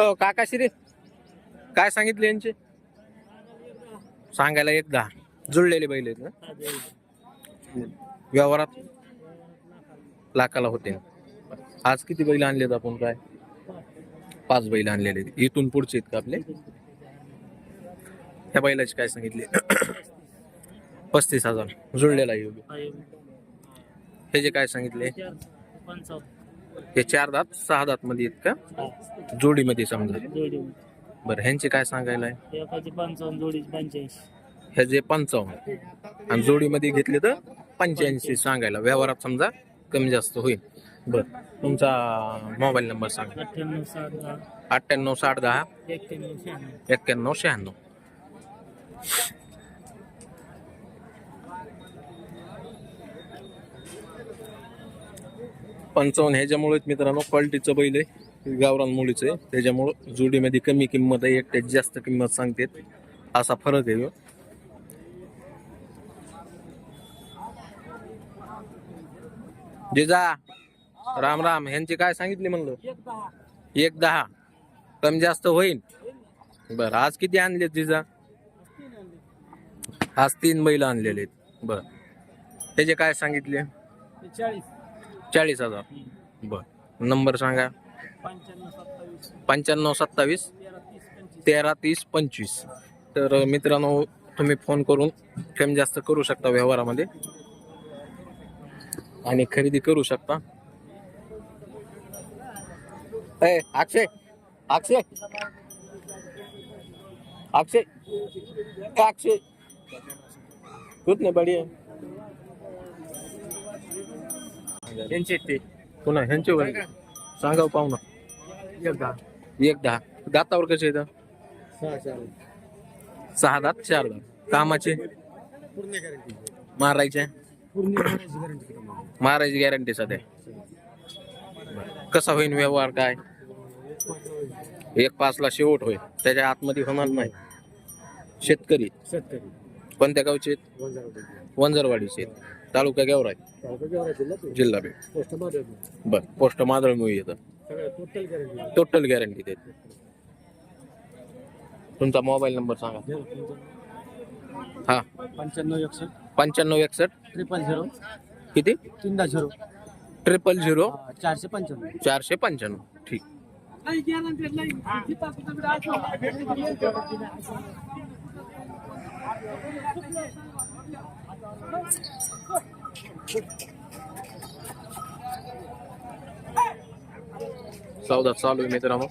हो काका श्री. काय सांगितले यांचे? सांगायला एक दहा जुळलेले बैल आहेत ना? व्यवहारात लाखाला होते. आज किती बैल आणलेत आपण काय? पाच बैल आणलेले इथून पुढचे आहेत का आपले? त्या बैलाचे काय सांगितले? पस्तीस हजार. जुळलेला हे जे काय सांगितले? हे चार दात सहा दात मध्ये आहेत का? जोडीमध्ये समजा. बरं ह्यांचे काय सांगायला आहे? एकाची पंचावन्न पंच्याऐंशी. हे जे पंचावन्न. आणि जोडीमध्ये घेतले तर पंच्याऐंशी सांगायला. व्यवहारात समजा कमी जास्त होईल. बर तुमचा मोबाईल नंबर सांगा. अठ्ठ्याण्णव सात दहा. अठ्ठ्याण्णव साठ दहा. एक्क्याण्णव शहाण्णव. एक्क्याण्णव शहाण्णव. पंचावन्न ह्याच्यामुळेच मित्रांनो क्वालिटीचं बैल आहे. गावरान मुलीचं आहे. त्याच्यामुळं जोडीमध्ये कमी किंमत आहे. एकट्यात जास्त किंमत सांगते असा फरक आहे जिजा राम राम. ह्यांची काय सांगितले म्हणलं? एक दहा. कमी जास्त होईल बर आज किती आणले जिजा? आज तीन बैल आणलेले आहेत. बर. त्याचे काय सांगितले? चाळीस. चाळीस हजार. बर. नंबर सांगा. पंच्याण्णव सत्तावीस. तेरा तीस पंचवीस. तर मित्रांनो तुम्ही फोन करून कमी जास्त करू शकता व्यवहारामध्ये. आणि खरेदी करू शकता. ए अक्षय! अक्षय! अक्षय! अक्षय! कुठ नाही बढिया ते. पुन्हा ह्यांचे वर सांगा पाहुणा. एक दहा. एक दहा. दातावर कसे येतं सहा चार. सहा दात चार दात. कामाचे? पूर्ण गॅरंटी मारायचे? पूर्ण गॅरंटी मारायची गॅरंटी सध्या. कसा होईल व्यवहार काय? एक पाचला शेवट होईल. त्याच्या आतमध्ये होणार नाही. शेतकरी. शेतकरी. कोणत्या गावचे आहेत? वंजरवाडीचे आहेत. तालुका गेवराय जिल्हा बीडमध्ये बर पोस्ट मादळमुळे येतं. सगळं टोटल गॅरंटी टोटल गॅरंटी देते. तुमचा मोबाईल नंबर सांगा. हा. पंच्याण्णव एकसष्ट. पंच्याण्णव एकसष्ट. ट्रिपल झिरो किती? तीन दहा झिरो ट्रिपल झिरो चारशे पंच्याण्णव. चारशे पंच्याण्णव. ठीक. सौदा चालू आहे मित्रांनो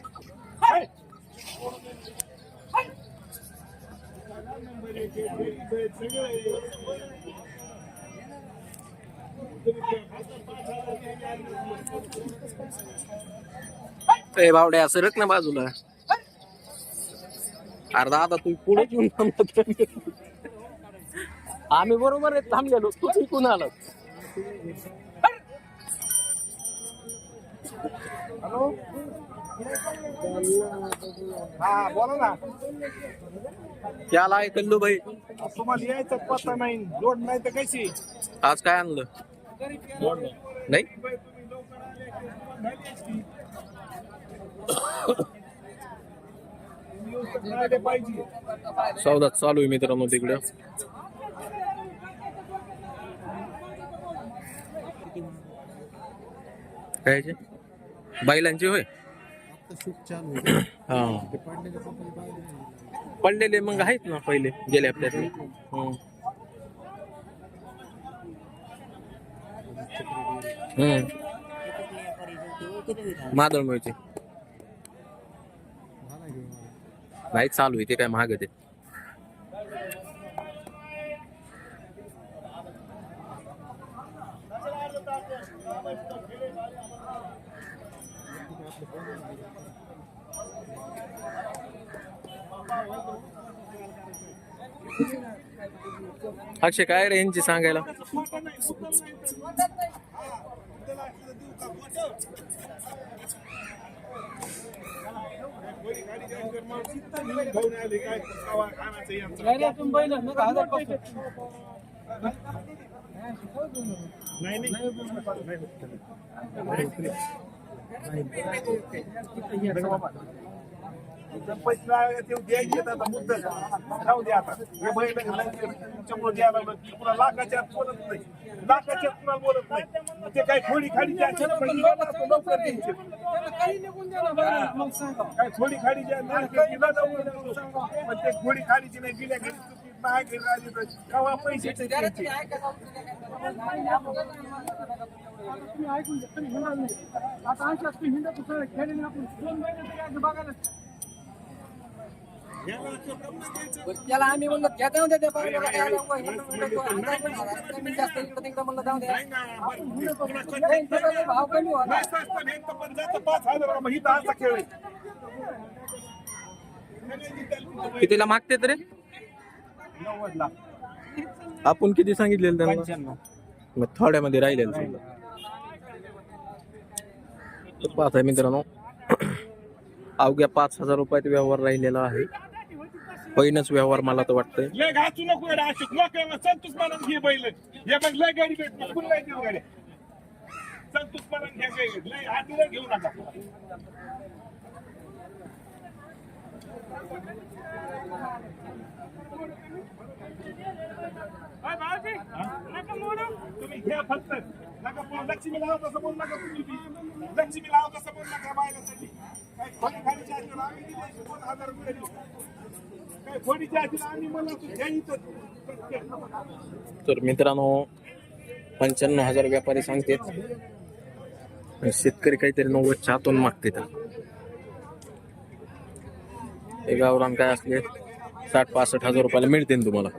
ए बावड्या सरक ना बाजूला. अर्धा आता तू पुढे येऊन थांबला आम्ही बरोबर आहे थांबलेलो. तू तिकून आला. हा बोला ना. त्याला आहे कल्लू भाई. तुम्हाला यायचं पत्ता नाही? जोड नाही तर कशी? आज काय आणलं? नाही? सौदा चालू आहे मित्रांनो तिकडे. काय बैलांचे बैलांची होय? हा. पडलेले मग आहेत ना पहिले गेले हप्त्यात हम्म. हम्म. मादळ मिळते बाईक चालू आहे ते काय महाग ते. अक्षय काय रे यांची सांगायला घेऊन आले काय कवा आणायचं यांचं. नाही लाखाच्या आत बोलत नाही. लाखाच्या आत पुन्हा बोलत नाही. ते काही खोडी खाडी काय खोडी खाडी ते खोडी खाडीची नाही दिल्या घरी चुकी नाही घरी राहिली तर केव्हा पैसे. आता आमच्या सगळं खेळले आपण. दोन महिने तरी आज बघायला त्याला आम्ही म्हणलं घ्या जाऊ द्या त्या पाहुण्याला काय आलं, वय, म्हणलं, म्हणलं, तो अंदाज पण झाला. कमी जास्त इकडं तिकडं म्हणलं जाऊ द्या. नाही ना, बरं, पुन्हा कधी- नाही, त्याचा भाव कमी होणार. नाही स्वस्त नाही, तर पण जातं पाच हजार मग इथं असा खेळ आहे. कितीला मागते रे नव्वदला. आपण किती सांगितलेलं त्यांना मग थोड्यामध्ये राहिलेलं समजा तर पाहताय मित्रांनो अवघ्या पाच हजार रुपयात व्यवहार राहिलेला आहे पहिलाच व्यवहार मला तर वाटतंय लय घासू नको एवढं अशोक. लोकांना संतोष मानून घे बैल हे मग लय गाडी पुन्हा नाही देऊ गाड्या संतोष मानून घ्या गाडी. लय हातीला घेऊ नका तुम्ही घ्या फक्त नका बोलू. लक्ष्मी लावा तसं बोल नका तुम्ही बी. लक्ष्मी लावा तसं बोल नका बायलासाठी काय खोडी खालीच्या आजीला आम्ही दिले दोन हजार रुपये देऊ. तर मित्रांनो पंच्याण्णव हजार व्यापारी सांगतात. आणि शेतकरी काहीतरी नव्वदच्या हातून मागते हे गावरान काय असले साठ पासष्ट हजार रुपयाला मिळतील तुम्हाला.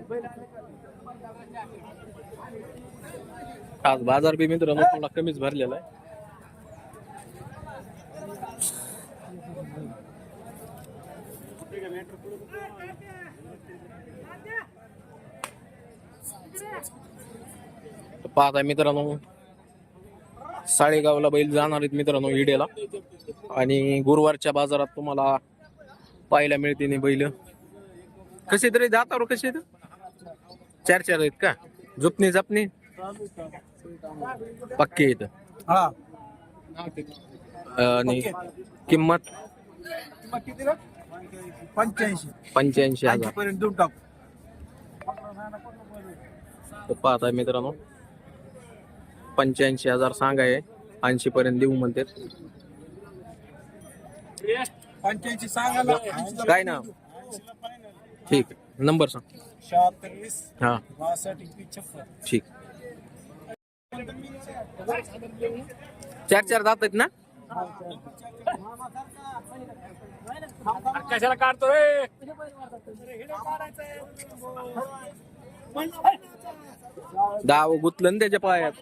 आज बाजार बी मित्रांनो थोडा कमीच भरलेला आहे. तर पाहताय मित्रांनो साळेगावला बैल जाणार आहेत मित्रांनो इडेला. आणि गुरुवारच्या बाजारात तुम्हाला पाहायला मिळते नाही बैल. कसे तरी जातावर कसे चार चार आहेत का? झुपणी जपणी? पक्के आहेत. हा. आणि किंमत? पंच्याऐंशी. पंच्याऐंशी हजार. पर्यंत देऊन टाकू. तर पाहताय मित्रांनो. पंच्याऐंशी हजार सांगाय ऐंशी पर्यंत देऊ म्हणते. काय ना ठीक. आहे नंबर सांग. हा. ठीक. चार चार जात आहेत ना? कशाला काढतो रे? दाव गुतलं ना त्याच्या पायात.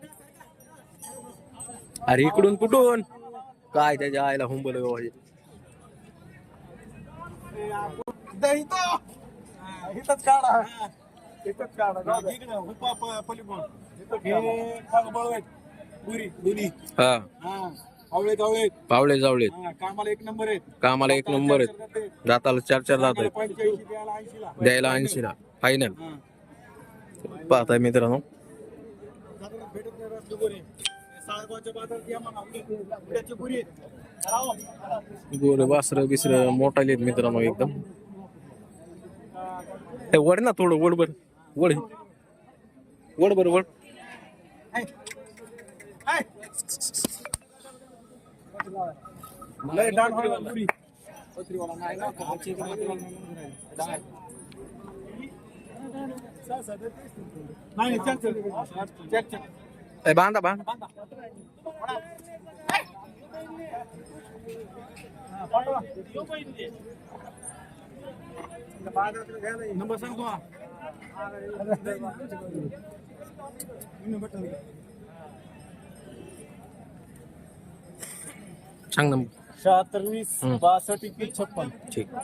अरे इकडून कुठून? काय त्याच्या आईला हुंबल हे. हा हा. पावळे जावळे. कामाला एक नंबर आहेत. कामाला एक नंबर आहेत. दाताला चार चार दात आहेत. द्यायला ऐंशीला. द्यायला ऐंशीला. फायनल पाहताय मित्रांनो. गोरे वासर बिसर मोठा लिहित मित्रांनो एकदम. वड ना थोडं वड बर. वड वड बर वड. लय डाळ नाही, चल, चल. चल, चल. ए, बांधा बांधा नंबर सांग तू हा. सांग नंबर शहात्तर वीस. बासष्ट एकवीस छप्पन ठीक